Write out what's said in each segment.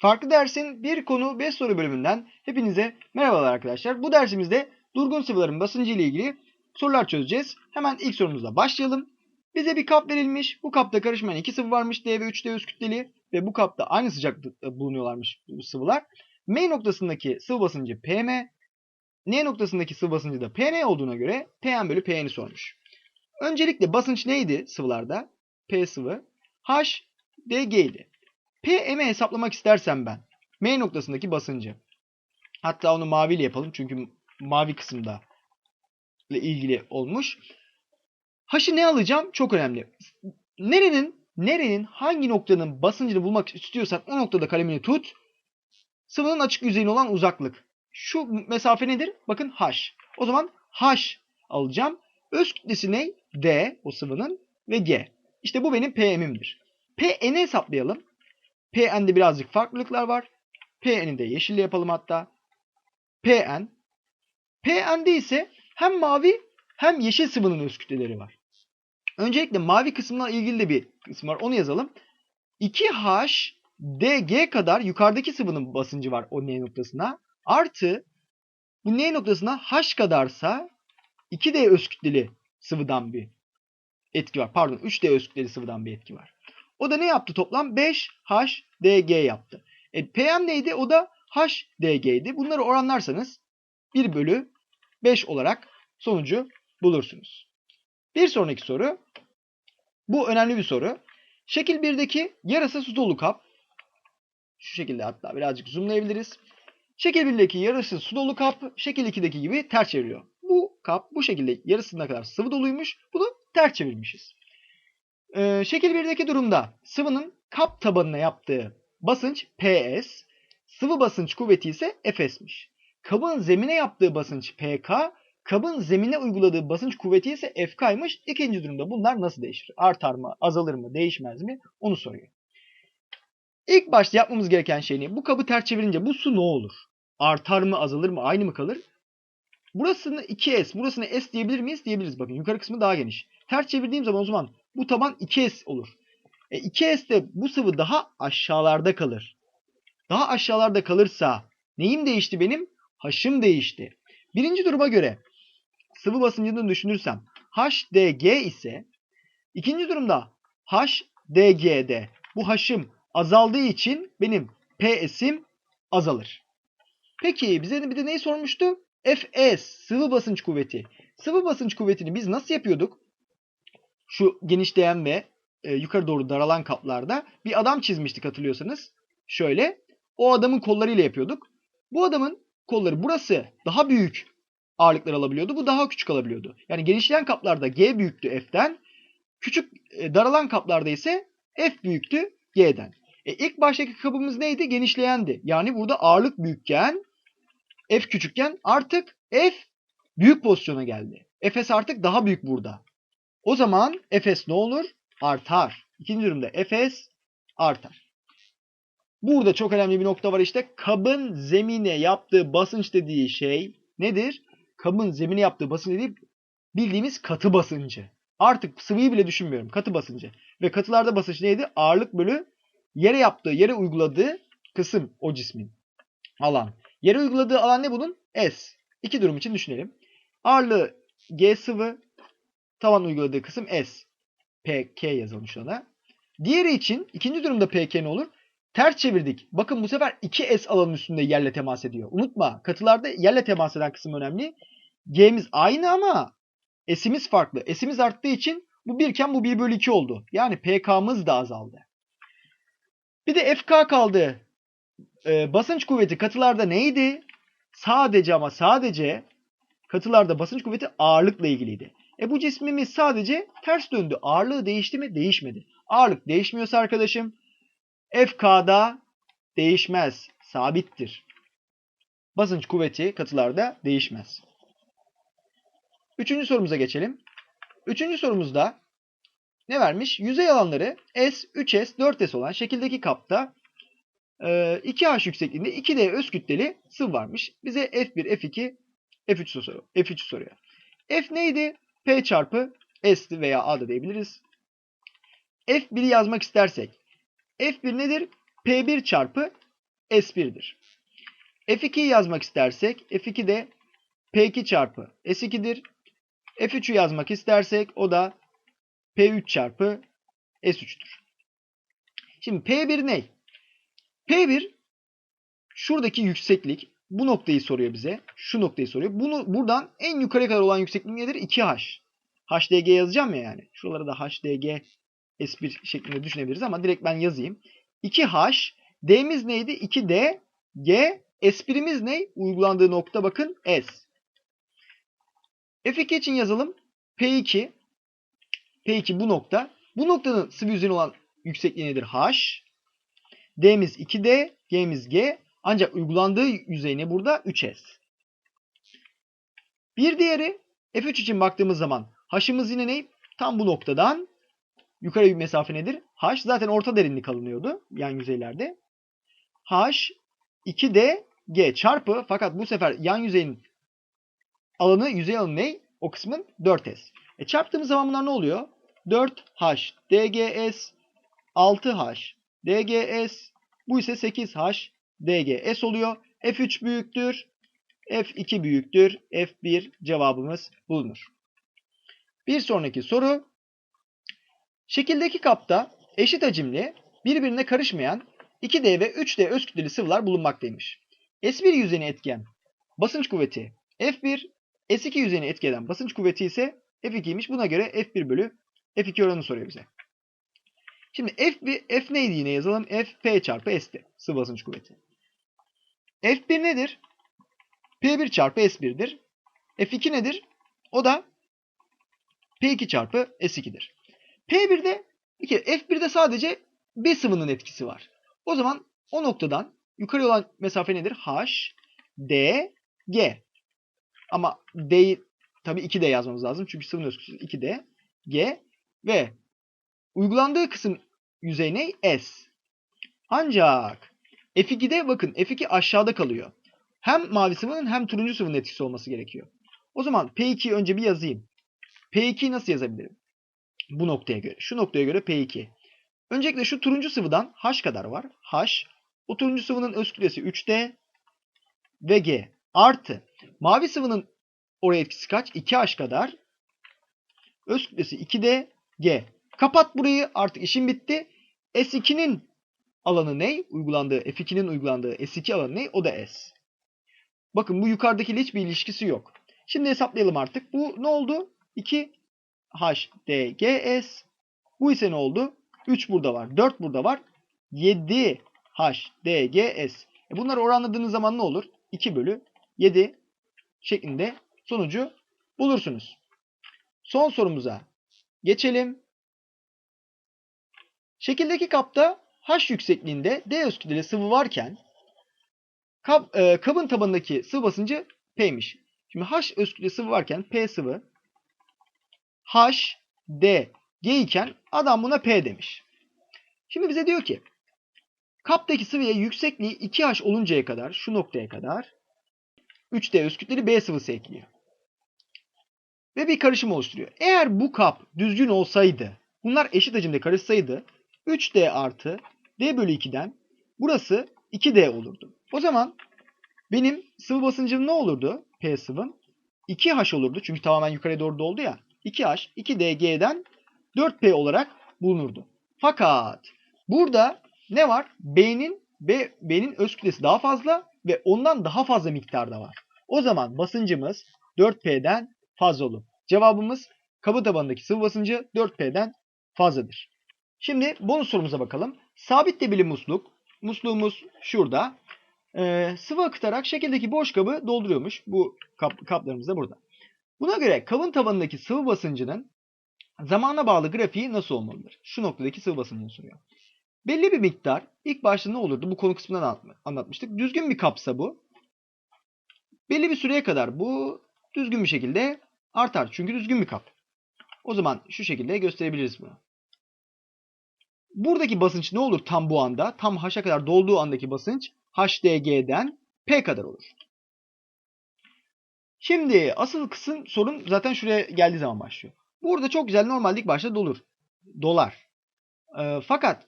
Farklı dersin bir konu 5 soru bölümünden hepinize merhabalar arkadaşlar. Bu dersimizde durgun sıvıların basıncı ile ilgili sorular çözeceğiz. Hemen ilk sorumuzla başlayalım. Bize bir kap verilmiş. Bu kapta karışmayan iki sıvı varmış. D ve 3D öz kütleli ve bu kapta aynı sıcaklıkta bulunuyorlarmış bu sıvılar. M noktasındaki sıvı basıncı PM, N noktasındaki sıvı basıncı da PN olduğuna göre PM bölü PN'i sormuş. Öncelikle basınç neydi sıvılarda? P sıvı. H, DG idi. PM'i hesaplamak istersem ben M noktasındaki basıncı. Hatta onu maviyle yapalım çünkü mavi kısımda ile ilgili olmuş. H'ı ne alacağım? Çok önemli. Nerenin nerenin hangi noktanın basıncını bulmak istiyorsan o noktada kalemini tut. Sıvının açık yüzeyine olan uzaklık. Şu mesafe nedir? Bakın H. O zaman H alacağım. Öz kütlesi ne? D o sıvının ve G. İşte bu benim PM'imdir. PN'i hesaplayalım. PN'de birazcık farklılıklar var. PN'i de yeşille yapalım hatta. PN. PN'de ise hem mavi hem yeşil sıvının öz kütleleri var. Öncelikle mavi kısmına ilgili de bir kısım var. Onu yazalım. 2H DG kadar yukarıdaki sıvının basıncı var o N noktasına. Artı bu N noktasına H kadarsa 2D öz kütleli sıvıdan bir etki var. Pardon 3D öz kütleli sıvıdan bir etki var. O da ne yaptı toplam? 5HDG yaptı. E, PM neydi? O da HDG'ydi. Bunları oranlarsanız 1 bölü 5 olarak sonucu bulursunuz. Bir sonraki soru. Bu önemli bir soru. Şekil 1'deki yarısı su dolu kap. Şu şekilde hatta birazcık zoomlayabiliriz. Şekil 1'deki yarısı su dolu kap şekil 2'deki gibi ters çeviriyor. Bu kap bu şekilde yarısına kadar sıvı doluymuş. Bunu ters çevirmişiz. Ee, şekil 1'deki durumda sıvının kap tabanına yaptığı basınç PS, sıvı basınç kuvveti ise Fs'miş. Kabın zemine yaptığı basınç PK, kabın zemine uyguladığı basınç kuvveti ise FK'ymış. İkinci durumda bunlar nasıl değişir? Artar mı, azalır mı, değişmez mi? Onu soruyor. İlk başta yapmamız gereken şey ne? Bu kabı ters çevirince bu su ne olur? Artar mı, azalır mı, aynı mı kalır? Burasını 2S, burasını S diyebilir miyiz? Diyebiliriz. Bakın yukarı kısmı daha geniş. Ters çevirdiğim zaman o zaman bu taban 2S olur. E 2S'te bu sıvı daha aşağılarda kalır. Daha aşağılarda kalırsa neyim değişti benim? H'ım değişti. Birinci duruma göre sıvı basıncını düşünürsem HDG ise ikinci durumda HDG'de bu H'ım azaldığı için benim PS'im azalır. Peki bize bir de neyi sormuştu? Fs sıvı basınç kuvveti. Sıvı basınç kuvvetini biz nasıl yapıyorduk? Şu genişleyen ve e, yukarı doğru daralan kaplarda bir adam çizmiştik hatırlıyorsanız. Şöyle o adamın kollarıyla yapıyorduk. Bu adamın kolları burası daha büyük ağırlıklar alabiliyordu. Bu daha küçük alabiliyordu. Yani genişleyen kaplarda G büyüktü F'den. Küçük e, daralan kaplarda ise F büyüktü G'den. E, ilk baştaki kabımız neydi? Genişleyendi. Yani burada ağırlık büyükken F küçükken artık F büyük pozisyona geldi. Fs artık daha büyük burada. O zaman Fs ne olur? Artar. İkinci durumda Fs artar. Burada çok önemli bir nokta var işte. Kabın zemine yaptığı basınç dediği şey nedir? Kabın zemine yaptığı basınç dediği bildiğimiz katı basıncı. Artık sıvıyı bile düşünmüyorum. Katı basıncı. Ve katılarda basınç neydi? Ağırlık bölü yere yaptığı, yere uyguladığı kısım o cismin. Alan. Yere uyguladığı alan ne bunun? S. İki durum için düşünelim. Ağırlığı G sıvı, tavan uyguladığı kısım S. PK yazalım şuna. Diğeri için ikinci durumda PK ne olur? Ters çevirdik. Bakın bu sefer 2S alanın üstünde yerle temas ediyor. Unutma katılarda yerle temas eden kısım önemli. G'miz aynı ama S'imiz farklı. S'imiz arttığı için bu 1 iken bu 1 bölü 2 oldu. Yani PK'mız da azaldı. Bir de FK kaldı. Ee, basınç kuvveti katılarda neydi? Sadece ama sadece katılarda basınç kuvveti ağırlıkla ilgiliydi. E bu cismimiz sadece ters döndü. Ağırlığı değişti mi? Değişmedi. Ağırlık değişmiyorsa arkadaşım FK'da değişmez. Sabittir. Basınç kuvveti katılarda değişmez. Üçüncü sorumuza geçelim. Üçüncü sorumuzda ne vermiş? Yüzey alanları S, 3S, 4S olan şekildeki kapta 2H yüksekliğinde 2D öz kütleli sıvı varmış. Bize F1, F2, F3 soruyor. F3 soruyor. F neydi? P çarpı S veya A da diyebiliriz. F1'i yazmak istersek F1 nedir? P1 çarpı S1'dir. F2'yi yazmak istersek F2 de P2 çarpı S2'dir. F3'ü yazmak istersek o da P3 çarpı S3'tür. Şimdi P1 ne? P1 şuradaki yükseklik. Bu noktayı soruyor bize. Şu noktayı soruyor. Bunu buradan en yukarı kadar olan yükseklik nedir? 2H. HDG yazacağım ya yani. Şuralara da HDG S1 şeklinde düşünebiliriz ama direkt ben yazayım. 2H. D'miz neydi? 2D. G. S1'imiz ne? Uygulandığı nokta bakın S. F2 için yazalım. P2. P2 bu nokta. Bu noktanın sıvı yüzeyi olan yüksekliği nedir? H. D'miz 2D. G'miz G. Ancak uygulandığı yüzey burada? 3S. Bir diğeri F3 için baktığımız zaman H'ımız yine ne? Tam bu noktadan yukarı bir mesafe nedir? H zaten orta derinlik alınıyordu yan yüzeylerde. H 2D G çarpı fakat bu sefer yan yüzeyin alanı yüzey alanı ne? O kısmın 4S. E çarptığımız zaman bunlar ne oluyor? 4H DGS 6H DGS bu ise 8H DGS oluyor. F3 büyüktür. F2 büyüktür. F1 cevabımız bulunur. Bir sonraki soru. Şekildeki kapta eşit hacimli, birbirine karışmayan 2D ve 3D öz kütleli sıvılar bulunmaktaymış. S1 yüzeyini etkileyen basınç kuvveti F1, S2 yüzeyini etkileyen basınç kuvveti ise F2'ymiş. Buna göre F1 bölü F2 oranı soruyor bize. Şimdi F, F neydi yine yazalım? F P çarpı S'ti. Sıvı basınç kuvveti. F1 nedir? P1 çarpı S1'dir. F2 nedir? O da P2 çarpı S2'dir. P1'de bir kere F1'de sadece bir sıvının etkisi var. O zaman o noktadan yukarı olan mesafe nedir? H, D, G. Ama D'yi tabii 2D yazmamız lazım. Çünkü sıvının ölçüsü 2D, G ve uygulandığı kısım yüzey ne? S. Ancak F2'de bakın F2 aşağıda kalıyor. Hem mavi sıvının hem turuncu sıvının etkisi olması gerekiyor. O zaman P2'yi önce bir yazayım. P2'yi nasıl yazabilirim? Bu noktaya göre. Şu noktaya göre P2. Öncelikle şu turuncu sıvıdan H kadar var. H. O turuncu sıvının öz kütlesi 3D ve G. Artı. Mavi sıvının oraya etkisi kaç? 2H kadar. Öz kütlesi 2D, G. Kapat burayı. Artık işim bitti. S2'nin alanı ne? Uygulandığı, F2'nin uygulandığı S2 alanı ne? O da S. Bakın bu yukarıdakiyle hiçbir ilişkisi yok. Şimdi hesaplayalım artık. Bu ne oldu? 2 HDGS. Bu ise ne oldu? 3 burada var. 4 burada var. 7 HDGS. E bunları oranladığınız zaman ne olur? 2 bölü 7 şeklinde sonucu bulursunuz. Son sorumuza geçelim. Şekildeki kapta H yüksekliğinde D öz sıvı varken kap, e, kabın tabanındaki sıvı basıncı P'miş. Şimdi H öz sıvı varken P sıvı H, D, G iken adam buna P demiş. Şimdi bize diyor ki kaptaki sıvıya yüksekliği 2H oluncaya kadar şu noktaya kadar 3D öz B sıvısı ekliyor. Ve bir karışım oluşturuyor. Eğer bu kap düzgün olsaydı bunlar eşit hacimde karışsaydı 3D artı D bölü 2'den burası 2D olurdu. O zaman benim sıvı basıncım ne olurdu? P sıvım 2H olurdu. Çünkü tamamen yukarıya doğru doldu ya. 2H 2DG'den 4P olarak bulunurdu. Fakat burada ne var? B'nin B, B'nin öz kütlesi daha fazla ve ondan daha fazla miktarda var. O zaman basıncımız 4P'den fazla olur. Cevabımız kabı tabanındaki sıvı basıncı 4P'den fazladır. Şimdi bonus sorumuza bakalım. Sabit debili musluk. Musluğumuz şurada. Ee, sıvı akıtarak şekildeki boş kabı dolduruyormuş. Bu kap, kaplarımız da burada. Buna göre kabın tabanındaki sıvı basıncının zamana bağlı grafiği nasıl olmalıdır? Şu noktadaki sıvı basıncını soruyor. Belli bir miktar ilk başta ne olurdu? Bu konu kısmından anlatmıştık. Düzgün bir kapsa bu. Belli bir süreye kadar bu düzgün bir şekilde artar. Çünkü düzgün bir kap. O zaman şu şekilde gösterebiliriz bunu. Buradaki basınç ne olur tam bu anda? Tam H'a kadar dolduğu andaki basınç HDG'den P kadar olur. Şimdi asıl kısım sorun zaten şuraya geldiği zaman başlıyor. Burada çok güzel normalde ilk başta dolur. Dolar. E, fakat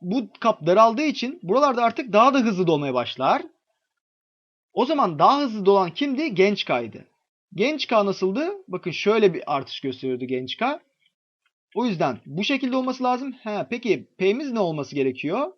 bu kap daraldığı için buralarda artık daha da hızlı dolmaya başlar. O zaman daha hızlı dolan kimdi? Genç K'ydı. Genç K nasıldı? Bakın şöyle bir artış gösteriyordu Genç K. O yüzden bu şekilde olması lazım. He, peki P'miz ne olması gerekiyor?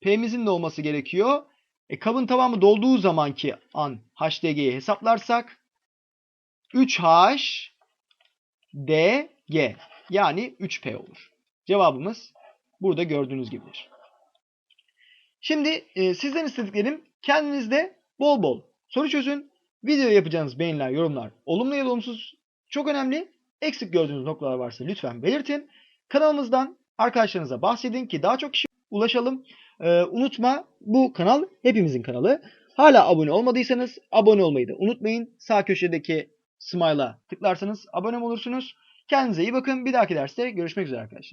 P'mizin ne olması gerekiyor? E, kabın tamamı dolduğu zamanki an HDG'yi hesaplarsak 3H DG yani 3P olur. Cevabımız burada gördüğünüz gibidir. Şimdi e, sizden istediklerim kendinizde bol bol soru çözün. Video yapacağınız beğeniler, yorumlar olumlu ya da olumsuz çok önemli. Eksik gördüğünüz noktalar varsa lütfen belirtin. Kanalımızdan arkadaşlarınıza bahsedin ki daha çok kişi ulaşalım. Ee, unutma bu kanal hepimizin kanalı. Hala abone olmadıysanız abone olmayı da unutmayın. Sağ köşedeki smile'a tıklarsanız abone olursunuz. Kendinize iyi bakın. Bir dahaki derste görüşmek üzere arkadaşlar.